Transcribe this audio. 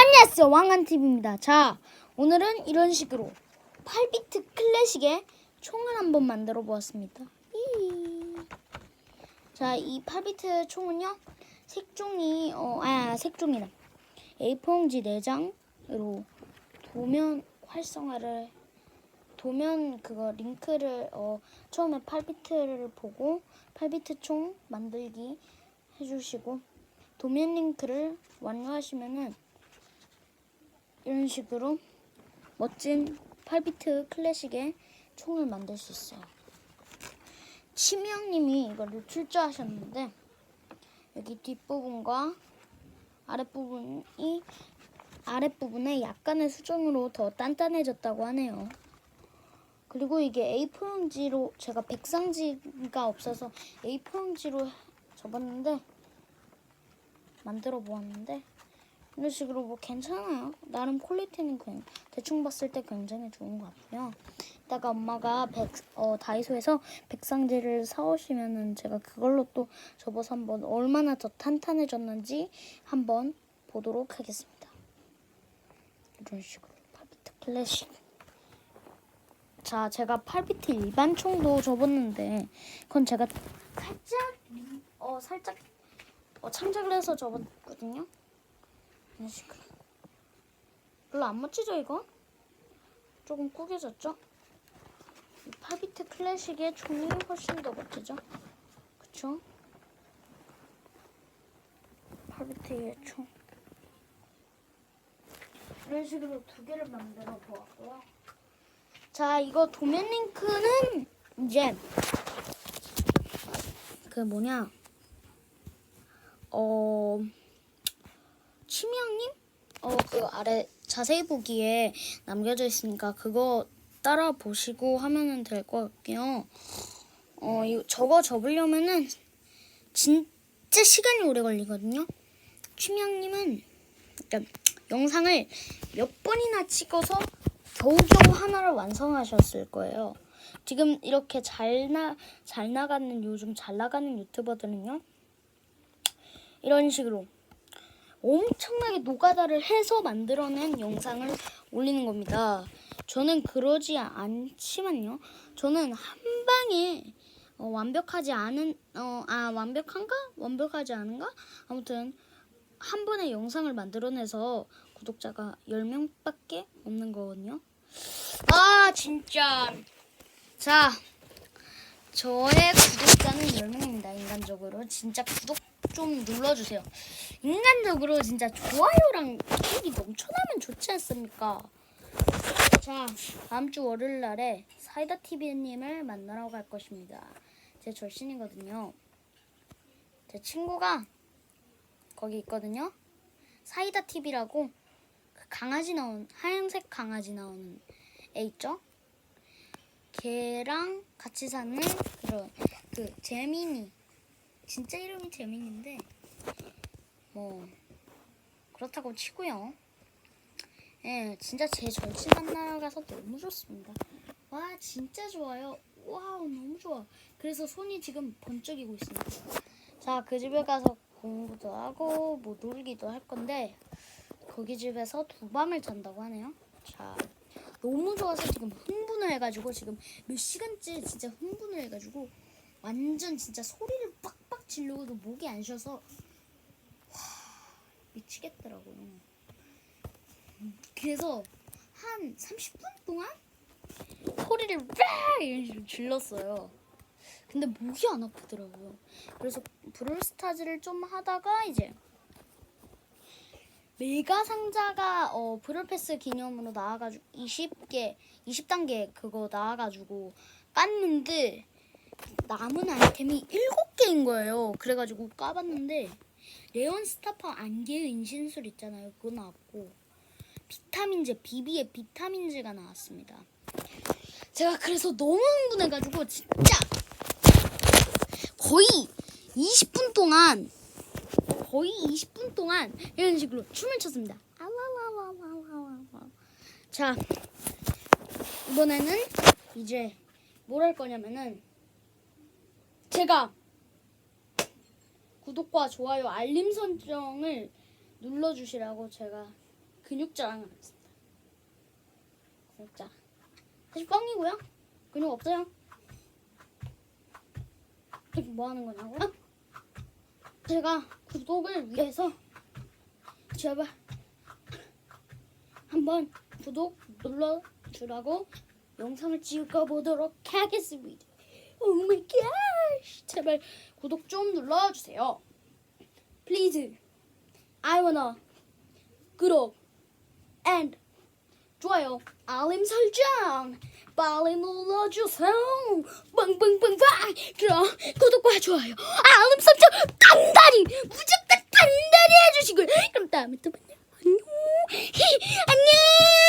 안녕하세요. 왕한TV입니다. 자 오늘은 이런 식으로 8비트 클래식의 총을 한번 만들어 보았습니다. 자이 8비트 총은요 색종이 어, 아 색종이래. A4용지 4장으로 도면 활성화를 도면 그거 링크를 어, 처음에 8비트를 보고 8비트 총 만들기 해주시고 도면 링크를 완료하시면은 이런 식으로 멋진 8비트 클래식의 총을 만들 수 있어요. 치명님이 이거를 출조하셨는데 여기 뒷부분과 아랫부분이 아랫부분에 약간의 수정으로 더 단단해졌다고 하네요. 그리고 이게 A4용지로 제가 백상지가 없어서 A4용지로 접었는데 만들어 보았는데 이런 식으로 뭐 괜찮아요. 나름 퀄리티는 그냥 대충 봤을 때 굉장히 좋은 것 같고요. 이따가 엄마가 백, 어, 다이소에서 백상지를 사오시면은 제가 그걸로 또 접어서 한번 얼마나 더 탄탄해졌는지 한번 보도록 하겠습니다. 이런 식으로 8비트 클래식. 자, 제가 8비트 일반 총도 접었는데 그건 제가 살짝 어 살짝 어, 창작을 해서 접었거든요. 이런 식으로. 별로 안 멋지죠 이거? 조금 구겨졌죠? 이 8비트 클래식의 총이 훨씬 더 멋지죠? 그쵸? 8비트의 총. 이런 식으로 두 개를 만들어 보았고요. 자, 이거 도면 링크는 이제 그 뭐냐 어 치명님 어 그 아래 자세히 보기에 남겨져 있으니까 그거 따라 보시고 하면은 될것 같고요. 어 이거 저거 접으려면은 진짜 시간이 오래 걸리거든요. 치명님은 그러니까 영상을 몇 번이나 찍어서 겨우겨우 하나를 완성하셨을 거예요. 지금 이렇게 잘 나, 잘 나가는 요즘 잘 나가는 유튜버들은요. 이런 식으로 엄청나게 노가다를 해서 만들어낸 영상을 올리는 겁니다. 저는 그러지 않지만요. 저는 한 방에 어, 완벽하지 않은 어, 아 완벽한가? 완벽하지 않은가? 아무튼 한 번에 영상을 만들어내서 구독자가 10명밖에 없는 거거든요. 아 진짜 자 저의 구독자는 10명입니다 인간적으로 진짜 구독 좀 눌러주세요. 인간적으로 진짜 좋아요랑 구독이 넘쳐나면 좋지 않습니까? 자 다음 주 월요일 날에 사이다TV님을 만나러 갈 것입니다. 제 절친이거든요. 제 친구가 거기 있거든요. 사이다TV라고 그 강아지 나온 하얀색 강아지 나오는 애 있죠? 걔랑 같이 사는 그런 그 재민이 진짜 이름이 재민인데 뭐 그렇다고 치고요. 예, 진짜 제 절친 만나러 가서 너무 좋습니다. 와 진짜 좋아요. 와우 너무 좋아. 그래서 손이 지금 번쩍이고 있습니다. 자 그 집에 가서 공부도 하고 뭐 놀기도 할 건데 거기 집에서 두 밤을 잔다고 하네요. 자 너무 좋아서 지금 흥분을 해가지고 지금 몇 시간째 진짜 흥분을 해가지고 완전 진짜 소리를 빡 빡 지르고도 목이 안 쉬어서 와 미치겠더라고요. 그래서 한 30분 동안 소리를 빡 이런 식으로 질렀어요. 근데 목이 안 아프더라고요. 그래서 브롤스타즈를 좀 하다가 이제 메가 상자가 어 브롤패스 기념으로 나와가지고 20개 20단계 그거 나와가지고 깠는데 남은 아이템이 7개인 거예요. 그래가지고 까봤는데 레온 스타퍼 안개의 인신술 있잖아요. 그거 나왔고 비타민제 비비의 비타민제가 나왔습니다. 제가 그래서 너무 흥분해가지고 진짜 거의 20분 동안 거의 20분 동안 이런 식으로 춤을 췄습니다. 자 이번에는 이제 뭘 할 거냐면은 제가 구독과 좋아요 알림 설정을 눌러주시라고 제가 근육 자랑을 하겠습니다. 진짜. 사실 뻥이고요. 근육 없어요. 지금 뭐 하는 거냐고요? 제가 구독을 위해서 제발 한번 구독 눌러주라고 영상을 찍어 보도록 하겠습니다. 오 마이 갓! 제발 구독 좀 눌러주세요. Please. I wanna 구독 and 좋아요, 알림 설정 빨리 눌러주세요. 빵빵빵빵. 그럼 구독과 좋아요, 알림 설정 단단히 무조건 단단히 해주시고요. 그럼 다음에 또 만나요. 안녕. 안녕.